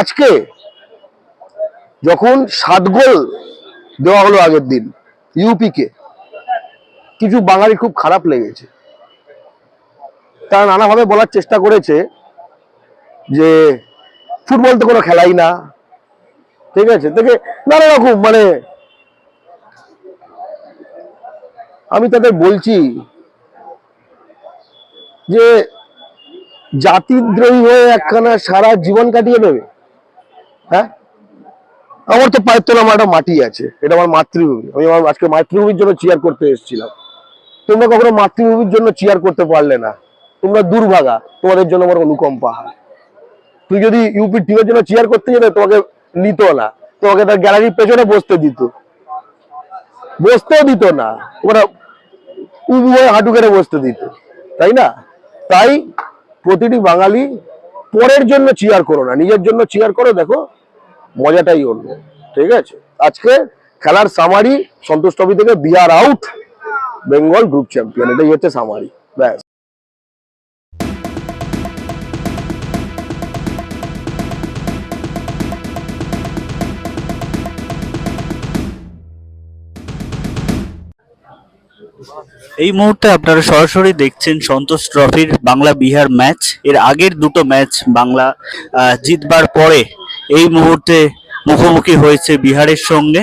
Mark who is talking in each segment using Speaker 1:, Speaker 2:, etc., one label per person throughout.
Speaker 1: আজকে যখন সাত গোল দেওয়া হলো আগের দিন ইউপিকে কিছু বাঙালি খুব খারাপ লেগেছে। তারা নানাভাবে বলার চেষ্টা করেছে যে ফুটবল তো কোনো খেলাই না, ঠিক আছে? থেকে নানা রকম মানে আমি তাদের বলছি যে জাতিদ্রোহী হয়ে একখানা সারা জীবন কাটিয়ে দেবে। হ্যাঁ? আমার তো পায়ের তলা আমার মাটি আছে, এটা আমার মাতৃভূমি। আমি আমার আজকে মাতৃভূমির জন্য চিয়ার করতে এসেছিলাম। তোমরা কখনো মাতৃভূমির জন্য চিয়ার করতে পারলে না। তোমরা দুর্ভাগা, তোমাদের জন্য আমার অনুকম্পা হয়। তুই যদি ইউপি টিমের জন্য চিয়ার করতে যেতে, তোমাকে নিত না। তোমাকে তার গ্যালারির পেছনে বসতে দিত। বসতেও দিত না। ওরা উবু হয়ে হাঁটু কেটে বসতে দিত। তাই না? তাই প্রতিটি বাঙালি পরের জন্য চিয়ার করো না। নিজের জন্য চিয়ার করো, দেখো। মজাটাই অন্য, ঠিক আছে? আজকে খেলার সামারি সন্তোষ ট্রফি থেকে Bihar out Bengal group champion এটাই হচ্ছে সামারি ব্যাস।
Speaker 2: এই মুহূর্তে আপনারা সরাসরি দেখছেন সন্তোষ ট্রফির বাংলা বিহার ম্যাচ এর আগের দুটো ম্যাচ বাংলা জিতবার পরে এই মুহূর্তে মুখোমুখি হয়েছে বিহারের সঙ্গে।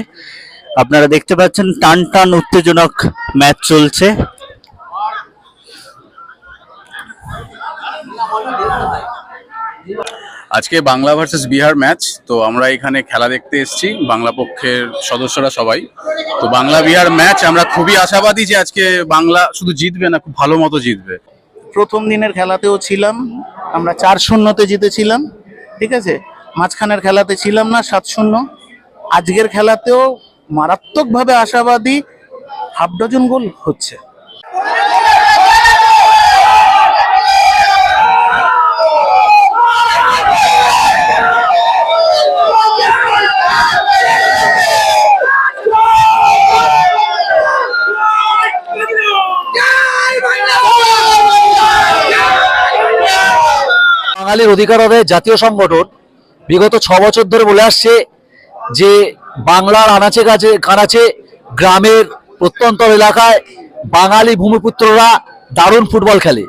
Speaker 2: আপনারা দেখতে পাচ্ছেন টান টান উত্তেজনক ম্যাচ চলছে।
Speaker 3: আজকে বাংলা ভার্সেস বিহার ম্যাচ তো আমরা এখানে খেলা দেখতে এসেছি বাংলা পক্ষের সদস্যরা সবাই। তো বাংলা বিহার ম্যাচ আমরা খুবই আশাবাদী যে আজকে বাংলা শুধু জিতবে না খুব ভালো মতো জিতবে।
Speaker 4: প্রথম দিনের খেলাতেও ছিলাম আমরা চার শূন্যতে জিতেছিলাম ঠিক আছে? মাঝখানের খেলাতে ছিলাম না, সাত শূন্য। আজকের খেলাতেও মারাত্মকভাবে আশাবাদী হাফ ডজন গোল হচ্ছে।
Speaker 5: বাঙালির অধিকার আদায়ের জাতীয় সংগঠন। বিগত ছ বছর ধরে বলে আসছে যে বাংলার আনাচে কাছে কানাচে গ্রামের প্রত্যন্ত এলাকায় বাঙালি ভূমিপুত্ররা দারুণ ফুটবল খেলে।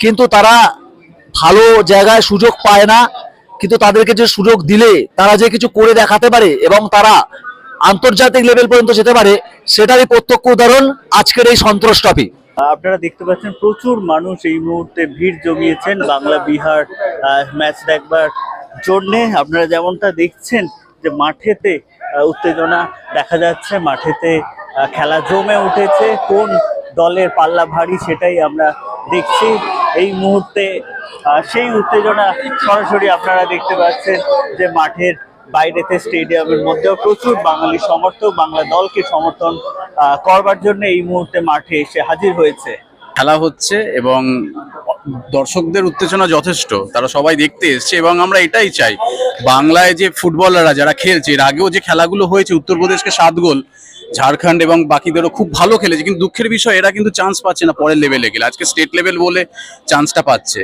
Speaker 5: কিন্তু তারা ভালো জায়গায় সুযোগ পায় না। কিন্তু তাদেরকে যে সুযোগ দিলে, তারা যে কিছু করে দেখাতে পারে এবং তারা আন্তর্জাতিক লেভেল পর্যন্ত যেতে পারে, সেটারই প্রত্যক্ষ উদাহরণ আজকের এই সন্তোষ ট্রফি।
Speaker 2: আপনারা দেখতে পাচ্ছেন প্রচুর মানুষ এই মুহূর্তে ভিড় জমিয়েছেন। বাংলা বিহার ম্যাচ দেখবার জন্যে আপনারা যেমনটা দেখছেন যে মাঠেতে উত্তেজনা দেখা যাচ্ছে, মাঠেতে খেলা জমে উঠেছে, কোন দলের পাল্লা ভারী সেটাই আমরা দেখছি। এই মুহূর্তে সেই উত্তেজনা সরাসরি আপনারা দেখতে পাচ্ছেন যে মাঠের বাইরেতে স্টেডিয়ামের মধ্যেও প্রচুর বাঙালি সমর্থক, বাংলা দলকে সমর্থন করবার জন্য এই মুহূর্তে মাঠে এসে হাজির হয়েছে।
Speaker 3: খেলা হচ্ছে এবং দর্শকদের উত্তেজনা যথেষ্ট, তারা সবাই দেখতে এসছে এবং আমরা এটাই চাই। বাংলায় যে ফুটবলাররা যারা খেলছে, এর আগেও যে খেলাগুলো হয়েছে উত্তরপ্রদেশকে সাত গোল, ঝাড়খণ্ড এবং বাকিদেরও খুব ভালো খেলেছে, কিন্তু দুঃখের বিষয়, এরা কিন্তু চান্স পাচ্ছে না পরের লেভেলে গেলে। আজকে স্টেট লেভেল বলে চান্সটা পাচ্ছে।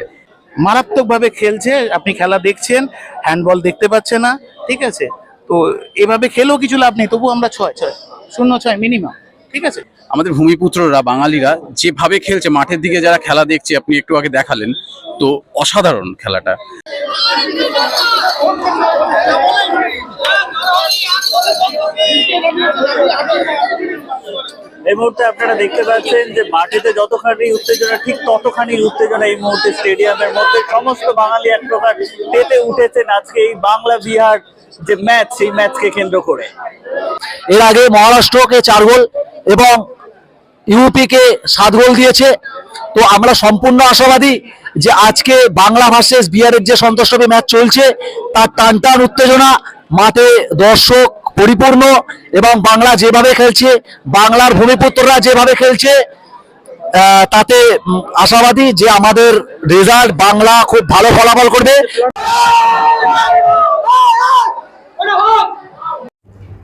Speaker 4: মারাত্মকভাবে খেলছে, আপনি খেলা দেখছেন হ্যান্ডবল দেখতে পাচ্ছে না, ঠিক আছে? তো এভাবে খেলেও কিছু লাভ নেই তবু আমরা ছয় ছয়, শূন্য, ছয় মিনিমাম ঠিক আছে?
Speaker 3: আমাদের ভূমিপুত্ররা বাঙালিরা যেভাবে খেলছে মাঠের দিকে যারা খেলা দেখছে আপনি একটু আগে দেখালেন তো অসাধারণ খেলাটা।
Speaker 2: এই মুহূর্তে আপনারা দেখতে পাচ্ছেন যে মাঠেতে যতখানি উত্তেজনা ঠিক ততখানি উত্তেজনা এই মুহূর্তে স্টেডিয়ামের মধ্যে। সমস্ত বাঙালি এক প্রকার পেতে উঠেছেন আজকে এই বাংলা বিহার যে ম্যাচ সেই ম্যাচকে কেন্দ্র করে।
Speaker 5: এর আগে মহারাষ্ট্রকে চার গোল এবং ইউপিকে সাত গোল দিয়েছে। তো আমরা সম্পূর্ণ আশাবাদী যে আজকে বাংলা ভার্সেস বিহারের যে সন্তোষট্রফি ম্যাচ চলছে, তার টান টান উত্তেজনা মাঠে দর্শক পরিপূর্ণ এবং বাংলা যেভাবে খেলছে, বাংলার ভূমিপুত্ররা যেভাবে খেলছে তাতে আশাবাদী যে আমাদের রেজাল্ট বাংলা খুব ভালো ফলাফল করবে।